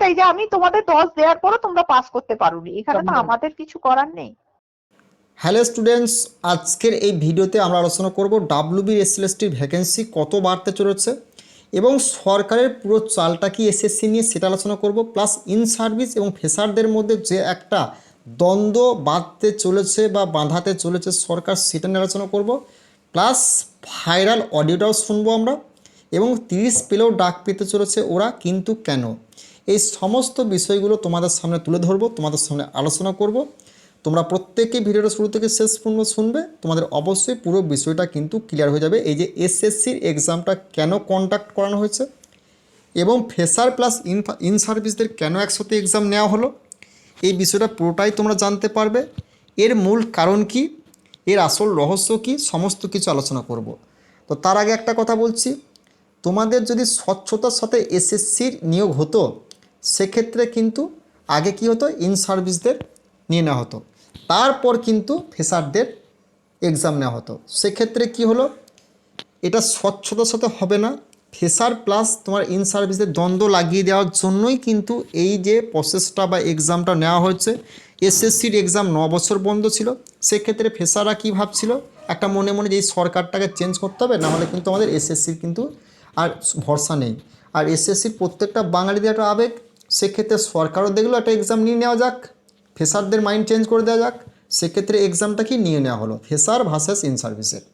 তাই যে আমি তোমাদের দশ দেওয়ার পরও তোমরা পাস করতে পারোনি। এখানে তো আমাদের কিছু করার নেই। হ্যালো স্টুডেন্টস আজকের এই ভিডিওতে আমরা আলোচনা করব ডাব্লিউবি এসএলএসটির ভ্যাকেন্সি কত বাড়তে চলেছে এবং সরকারের পুরো চালটা কি এসএসসি নিয়ে সেটা আলোচনা করব প্লাস ইন সার্ভিস এবং ফেসারদের মধ্যে যে একটা দ্বন্দ্ব বাঁধতে চলেছে বা বাঁধাতে চলেছে সরকার সেটা নিয়ে আলোচনা করব প্লাস ভাইরাল অডিওটাও শুনব আমরা এবং তিরিশ পেলেও ডাক পেতে চলেছে ওরা কিন্তু কেন? এই সমস্ত বিষয়গুলো তোমাদের সামনে তুলে ধরবো, তোমাদের সামনে আলোচনা করব। তোমরা প্রত্যেকে ভিডিওটা শুরু থেকে শেষ পর্যন্ত শুনবে। তোমাদের অবশ্যই পুরো বিষয়টা কিন্তু ক্লিয়ার হয়ে যাবে। এই যে এসএসসির এক্সামটা কেন কন্ডাক্ট করানো হয়েছে এবং ফেসার প্লাস ইন সার্ভিসদের কেন একসাথে এক্সাম নেওয়া হলো, এই বিষয়টা পুরোটাই তোমরা জানতে পারবে। এর মূল কারণ কি? এর আসল রহস্য কি? সমস্ত কিছু আলোচনা করব। তো তার আগে একটা কথা বলছি, তোমাদের যদি স্বচ্ছতার সাথে এসএসসির নিয়োগ হতো সেক্ষেত্রে কিন্তু আগে কি হতো? ইন সার্ভিসদের নিয়ে নেওয়া হতো। তারপর কিন্তু ফেসারদের এক্সাম নেওয়া হতো। সেক্ষেত্রে কি হলো? এটা স্বচ্ছতার সাথে হবে না। ফেসার প্লাস তোমার ইন সার্ভিসের দ্বন্দ্ব লাগিয়ে দেওয়ার জন্যই কিন্তু এই যে প্রসেসটা বা এক্সামটা নেওয়া হয়েছে এসএসসির এক্সাম ন বছর বন্ধ ছিল। সেক্ষেত্রে ফেসাররা কী ভাবছিল? একটা মনে মনে যে এই সরকারটাকে চেঞ্জ করতে হবে নাহলে কিন্তু আমাদের এসএসসির কিন্তু আর ভরসা নেই। আর এসএসসির প্রত্যেকটা বাঙালিদের একটা আবেগ সেক্ষেত্রে সরকারও দেখল একটা এক্সাম নিয়ে নেওয়া যাক, ফেসারদের মাইন্ড চেঞ্জ করে দেওয়া যাক, সেক্ষেত্রে এক্সামটা কি নিয়ে নেওয়া হলো? ফেসার ভার্সেস ইন সার্ভিসের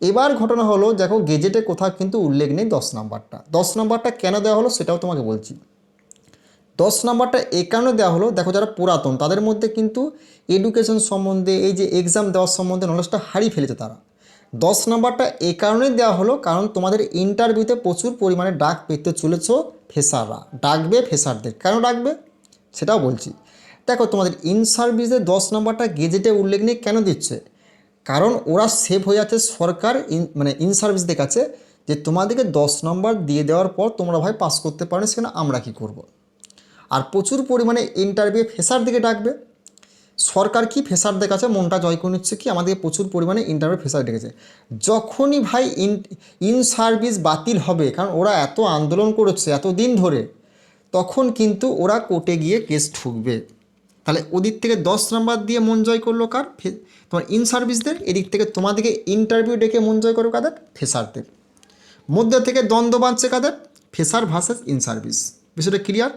এবার ঘটনা হলো, দেখো গেজেটে কোথাও কিন্তু উল্লেখ নেই দশ নাম্বারটা। দশ নাম্বারটা কেন দেওয়া হলো সেটাও তোমাকে বলছি। দশ নাম্বারটা এ কারণে দেওয়া হলো, দেখো যারা পুরাতন, তাদের মধ্যে কিন্তু এডুকেশন সম্বন্ধে, এই যে এক্সাম দেওয়ার সম্বন্ধে নলেজটা হারিয়ে ফেলেছে তারা। দশ নাম্বারটা এ কারণে দেওয়া হলো, কারণ তোমাদের ইন্টারভিউতে প্রচুর পরিমাণে ডাক পেতে চলেছ ফেসাররা। ডাকবে ফেসারদের। কেন ডাকবে? সেটাও বলছি। দেখো, তোমাদের ইন সার্ভিসে দশ নাম্বারটা গেজেটে উল্লেখ নেই কেন দিচ্ছে? কারণ ওরা সেভ হয়ে যাচ্ছে সরকার ইন মানে ইন সার্ভিসদের কাছে, যে তোমাদেরকে দশ নম্বর দিয়ে দেওয়ার পর তোমরা ভাই পাস করতে পারো সেখানে আমরা কি করব। আর প্রচুর পরিমাণে ইন্টারভিউ ফেসার দিকে ডাকবে। সরকার কি ফেসারদের কাছে মনটা জয় করে নিচ্ছে কি? আমাদেরকে প্রচুর পরিমাণে ইন্টারভিউ ফেসার ডেকেছে। যখনই ভাই ইন ইন সার্ভিস বাতিল হবে, কারণ ওরা এত আন্দোলন করেছে এত দিন ধরে, তখন কিন্তু ওরা কোর্টে গিয়ে কেস ঠুকবে। তাহলে ওদিক থেকে দশ নাম্বার দিয়ে মন জয় করল কার? তোমার ইন সার্ভিসদের এদিক থেকে তোমাদেরকে ইন্টারভিউ ডেকে মন জয় করো কাদের? ফেসারদের। মধ্যে থেকে দ্বন্দ্ব বাঁধছে কাদের? ফেসার ভার্সেস ইন সার্ভিস বিষয়টা ক্লিয়ার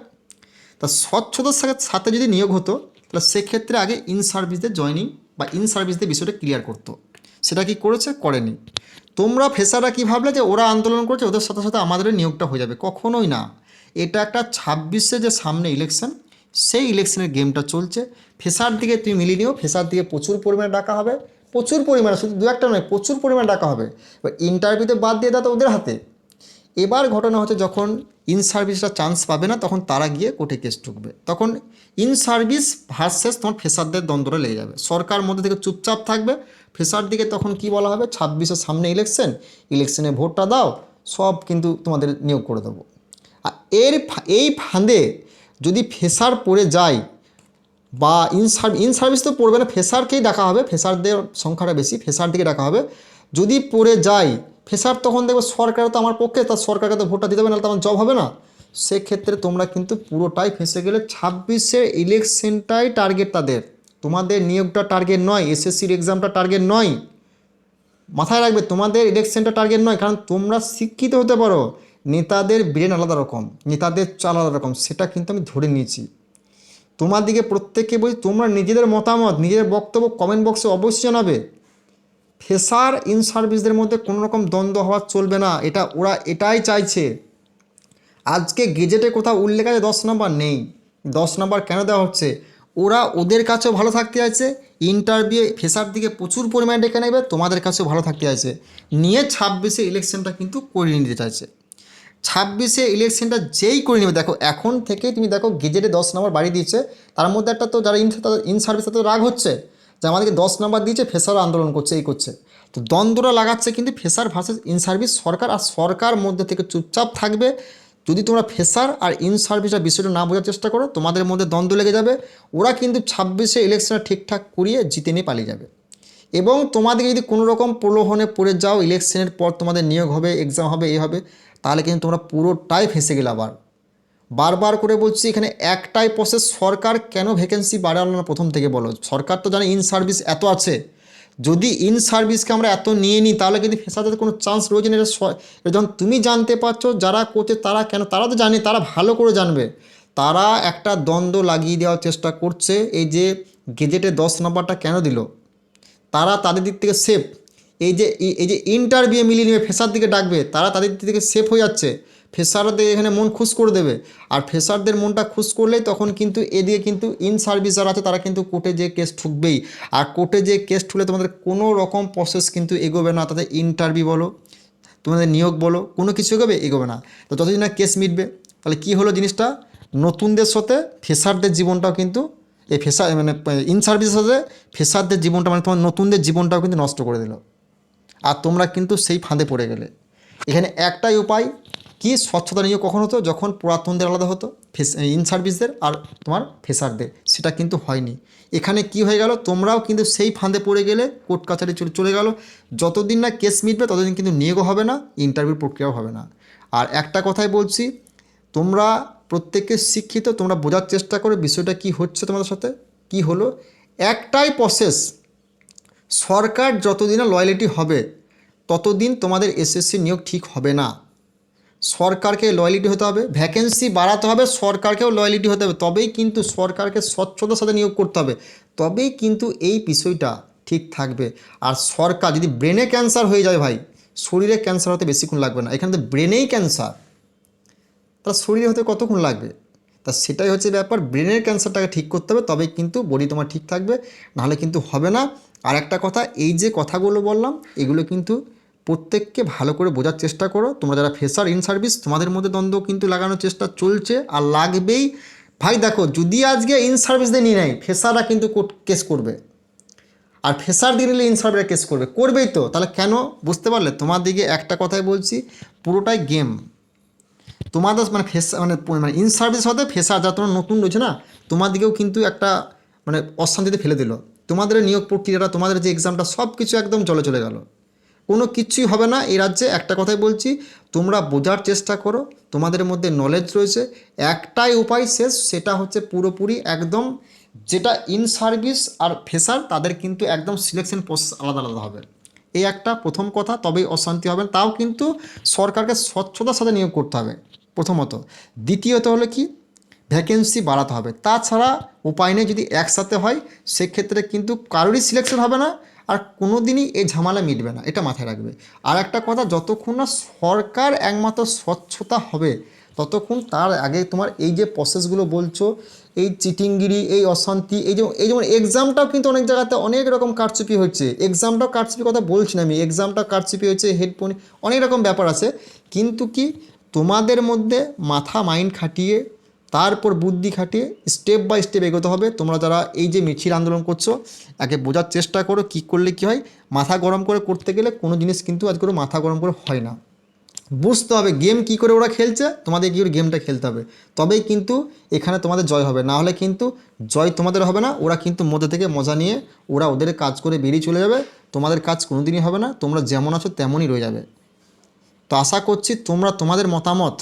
তা স্বচ্ছতার সাথে যদি নিয়োগ হতো তাহলে সেক্ষেত্রে আগে ইন সার্ভিসদের জয়নিং বা ইন সার্ভিসদের বিষয়টা ক্লিয়ার করতো। সেটা কি করেছে? করেনি। তোমরা ফেসাররা কী ভাবলে যে ওরা আন্দোলন করছে, ওদের সাথে সাথে আমাদের নিয়োগটা হয়ে যাবে? কখনোই না। এটা একটা ছাব্বিশে যে সামনে ইলেকশন সেই ইলেকশনের গেমটা চলছে। ফেসার দিকে তুমি মিলিয়ে নিও, ফেসার দিকে প্রচুর পরিমাণে ডাকা হবে। প্রচুর পরিমাণে, শুধু দু একটা নয়, প্রচুর পরিমাণে ডাকা হবে। এবার ইন্টারভিউতে বাদ দিয়ে দাও ওদের হাতে। এবার ঘটনা হচ্ছে যখন ইন সার্ভিসটা চান্স পাবে না, তখন তারা গিয়ে কোর্টে কেস ঠুকবে তখন ইন সার্ভিস ভার্সেস তোমার ফেসারদের দ্বন্দ্বটা লেগে যাবে। সরকার মধ্যে থেকে চুপচাপ থাকবে, ফেসার দিকে তখন কি বলা হবে? ছাব্বিশের সামনে ইলেকশন ইলেকশনে ভোটটা দাও, সব কিন্তু তোমাদের নিয়োগ করে দেবো। আর এর এই ফাঁদে যদি ফেসার পড়ে যায়, বা ইন সার্ভ ইন সার্ভিস তো পড়বে না, ফেসারকেই ডাকা হবে, ফেসারদের সংখ্যাটা বেশি, ফেসার দিকে ডাকা হবে। যদি পড়ে যায় ফেসার তখন দেখবে সরকার তো আমার পক্ষে তার সরকারকে তো ভোটটা দিতে হবে না তো আমার জব হবে না। সেক্ষেত্রে তোমরা কিন্তু পুরোটাই ফেসে গেলে ছাব্বিশের ইলেকশনটাই টার্গেট তাদের। তোমাদের নিয়োগটা টার্গেট নয় এসএসসির এক্সামটা টার্গেট নয়। মাথায় রাখবে, তোমাদের ইলেকশনটা টার্গেট নয়, কারণ তোমরা শিক্ষিত হতে পারো। নেতাদের ব্রেন আলাদা রকম, নেতাদের চাল আলাদা রকম, সেটা কিন্তু আমি ধরে নিয়েছি। তোমার দিকে প্রত্যেককে বলছি তোমরা নিজেদের মতামত, নিজেদের বক্তব্য কমেন্ট বক্সে অবশ্যই জানাবে। ফেসার ইন সার্ভিসদের মধ্যে কোনো রকম দ্বন্দ্ব হওয়া চলবে না, এটা ওরা এটাই চাইছে। আজকে গেজেটে কোথাও উল্লেখ আছে, দশ নম্বর নেই। দশ নম্বর কেন দেওয়া হচ্ছে? ওরা ওদের কাছেও ভালো থাকতে আছে ইন্টারভিউ ফেসার দিকে প্রচুর পরিমাণে ডেকে নেবে, তোমাদের কাছেও ভালো থাকতে আছে নিয়ে ছাব্বিশে ইলেকশনটা কিন্তু করিয়ে নিতে চাইছে। ছাব্বিশে ইলেকশনটা যেই করে নেবে, দেখো, এখন থেকে তুমি দেখো গেজেটে দশ নম্বর বাড়ি দিয়েছে, তার মধ্যে একটা তো যারা ইন ইন সার্ভিস তাদের রাগ হচ্ছে। যে আমাদেরকে দশ নম্বর দিয়েছে ফেসার আন্দোলন করছে, এই করছে। তো দ্বন্দ্বটা লাগাচ্ছে কিন্তু ফেসার ভার্সেস ইন সার্ভিস সরকার, আর সরকার মধ্যে থেকে চুপচাপ থাকবে। যদি তোমরা ফেসার আর ইন সার্ভিসের বিষয়টা না বোঝার চেষ্টা করো, তোমাদের মধ্যে দ্বন্দ্ব লেগে যাবে। ওরা কিন্তু ছাব্বিশে ইলেকশনটা ঠিকঠাক করিয়ে জিতে নিয়ে পালিয়ে যাবে। এবং তোমাদের যদি কোনো রকম প্রলোভনে পড়ে যাও ইলেকশনের পর তোমাদের নিয়োগ হবে এক্সাম হবে এই হবে, তাহলে কিন্তু তোমরা পুরোটাই ফেসে গেলে আবার। বারবার করে বলছি, এখানে একটাই প্রসেস সরকার কেন ভ্যাকেন্সি বাড়ালো না প্রথম থেকে বলো? সরকার তো জানে ইন সার্ভিস এত আছে। যদি ইন সার্ভিসকে আমরা এত নিয়ে নিই, তাহলে কিন্তু ফেসাদের কোনো চান্স রয়েছে না। এটা যখন তুমি জানতে পারছ, যারা করছে তারা কেন, তারা তো জানে, তারা ভালো করে জানবে। তারা একটা দ্বন্দ্ব লাগিয়ে দেওয়ার চেষ্টা করছে, এই যে গেজেটে দশ নম্বরটা কেন দিল? তারা তাদের দিক থেকে সেফ এই যে, এই- যে ইন্টারভিউ মিলিয়ে নেবে ফেসার দিকে ডাকবে, তারা তাদের দিক থেকে সেফ হয়ে যাচ্ছে। ফেসারদের এখানে মন খুশ করে দেবে। আর ফেসারদের মনটা খুশ করলেই তখন কিন্তু এদিকে কিন্তু ইন সার্ভিস যারা আছে তারা কিন্তু কোর্টে যে কেস ঠুকবেই। আর কোর্টে যে কেস ঠুলে তোমাদের কোনো রকম প্রসেস কিন্তু এগোবে না। তাদের ইন্টারভিউ বলো, তোমাদের নিয়োগ বলো, কোনো কিছু এগোবে? এগোবে না। তো যতদিন না কেস মিটবে, তাহলে কি হলো জিনিসটা? নতুনদের সাথে ফেসারদের জীবনটাও কিন্তু এই ফেসার মানে ইন সার্ভিসের সাথে ফেসারদের জীবনটা মানে তোমার নতুনদের জীবনটাও কিন্তু নষ্ট করে দিল। আর তোমরা কিন্তু সেই ফাঁদে পড়ে গেলে। এখানে একটাই উপায় কি স্বচ্ছতা নিয়ে কখন হতো? যখন পুরাতনদের আলাদা হতো, ফেস ইন সার্ভিসদের আর তোমার ফেসারদের। সেটা কিন্তু হয়নি। এখানে কি হয়ে গেল? তোমরাও কিন্তু সেই ফাঁদে পড়ে গেলে কোর্ট কাছারি চলে চলে গেল। যতদিন না কেস মিটবে, ততদিন কিন্তু নিয়োগও হবে না ইন্টারভিউ প্রক্রিয়াও হবে না। আর একটা কথাই বলছি, তোমরা প্রত্যেকে শিক্ষিত, তোমরা বোঝার চেষ্টা করো বিষয়টা কি হচ্ছে তোমাদের সাথে, কি হলো। একটাই প্রসেস সরকার যতদিন লয়ালিটি হবে, ততদিন তোমাদের এসএসসি নিয়োগ ঠিক হবে না। সরকারকে লয়ালিটি হতে হবে ভ্যাকেন্সি বাড়াতে হবে, সরকারকেও লয়ালিটি হতে হবে। তবেই কিন্তু সরকারকে স্বচ্ছতার সাথে নিয়োগ করতে হবে। তবেই কিন্তু এই বিষয়টা ঠিক থাকবে। আর সরকার যদি ব্রেনে ক্যান্সার হয়ে যায় ভাই, শরীরে ক্যান্সার হতে বেশিক্ষণ লাগবে না। এখানে তো ব্রেনেই ক্যান্সার তার শরীরে হতে কতক্ষণ লাগবে? তা সেটাই হচ্ছে ব্যাপার। ব্রেনের ক্যান্সারটাকে ঠিক করতে হবে, তবেই কিন্তু বডি তোমার ঠিক থাকবে। নাহলে কিন্তু হবে না। আর একটা কথা, এই যে কথাগুলো বললাম, এগুলো কিন্তু প্রত্যেককে ভালো করে বোঝার চেষ্টা করো। তোমরা যারা ফেসার ইন সার্ভিস তোমাদের মধ্যে দ্বন্দ্ব কিন্তু লাগানোর চেষ্টা চলছে আর লাগবেই। ভাই দেখো, যদি আজকে ইন সার্ভিসদের নিয়ে নেয় ফেসাররা কিন্তু কেস করবে। আর ফেসার দিয়ে নিলে ইন সার্ভিসরা কেস করবে। করবেই তো। তাহলে কেন? বুঝতে পারলে? তোমার দিকে একটা কথাই বলছি, পুরোটাই গেম তোমাদের মানে ফেস মানে মানে ইন সার্ভিস হতে ফেসার যা তোমার নতুন রয়েছে না, তোমার দিকেও কিন্তু একটা মানে অশান্তিতে ফেলে দিল। তোমাদের নিয়োগ প্রক্রিয়াটা, তোমাদের যে এক্সামটা সব কিছু একদম চলে চলে গেল। কোনো কিছুই হবে না। এই রাজ্যে একটা কথাই বলছি, তোমরা বোঝার চেষ্টা করো, তোমাদের মধ্যে নলেজ রয়েছে। একটাই উপায় শেষ, সেটা হচ্ছে পুরোপুরি একদম যেটা ইন সার্ভিস আর ফেসার তাদের কিন্তু একদম সিলেকশন প্রসেস আলাদা আলাদা হবে। এই একটা প্রথম কথা, তবেই অশান্তি হবে। তাও কিন্তু সরকারকে স্বচ্ছতার সাথে নিয়োগ করতে হবে, প্রথমত। দ্বিতীয়ত হলো কি ভ্যাকেন্সি বাড়াতে হবে। তাছাড়া উপায় নেই যদি একসাথে হয়, সেক্ষেত্রে কিন্তু কারোরই সিলেকশন হবে না আর কোনো দিনই এই ঝামেলা মিটবে না, এটা মাথায় রাখবে। আর একটা কথা, যতক্ষণ না সরকার একমাত্র স্বচ্ছতা হবে, ততক্ষণ তার আগে তোমার এই যে প্রসেসগুলো বলছো, এই চিটিংগিরি, এই অশান্তি, এই যে, এই যেমন এক্সামটাও কিন্তু অনেক জায়গাতে অনেক রকম কারচুপি হচ্ছে। এক্সামটাও কারচুপি কথা বলছি না আমি এক্সামটাও কারচুপি হয়েছে হেডফোন অনেক রকম ব্যাপার আছে। কিন্তু কি তোমাদের মধ্যে মাথা মাইন্ড খাটিয়ে তারপর বুদ্ধি খাটিয়ে স্টেপ বাই স্টেপ এগোতে হবে। তোমরা যারা এই যে মিছিল আন্দোলন করছ আগে বোঝার চেষ্টা করো কী করলে কী হয়। মাথা গরম করে করতে গেলে কোনো জিনিস কিন্তু আজ করে মাথা গরম করে হয় না। বুঝতে হবে গেম কি করে ওরা খেলছে, তোমাদের কি করে গেমটা খেলতে হবে। তবেই কিন্তু এখানে তোমাদের জয় হবে। না হলে কিন্তু জয় তোমাদের হবে না, ওরা কিন্তু মধ্যে থেকে মজা নিয়ে ওরা ওদের কাজ করে বেরিয়ে চলে যাবে। তোমাদের কাজ কোনোদিনই হবে না, তোমরা যেমন আছো তেমনই রয়ে যাবে। তো আশা করছি তোমরা তোমাদের মতামত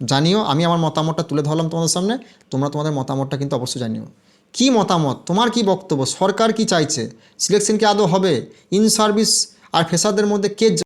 জানিও, আমি আমার মতামতটা তুলে ধরলাম তোমাদের সামনে, তোমরা তোমাদের মতামতটা কিন্তু অবশ্যই জানিও। কি মতামত? তোমার কি বক্তব্য? সরকার কি চাইছে? সিলেকশন কি আদৌ হবে? ইন সার্ভিস আর ফেসারদের মধ্যে কে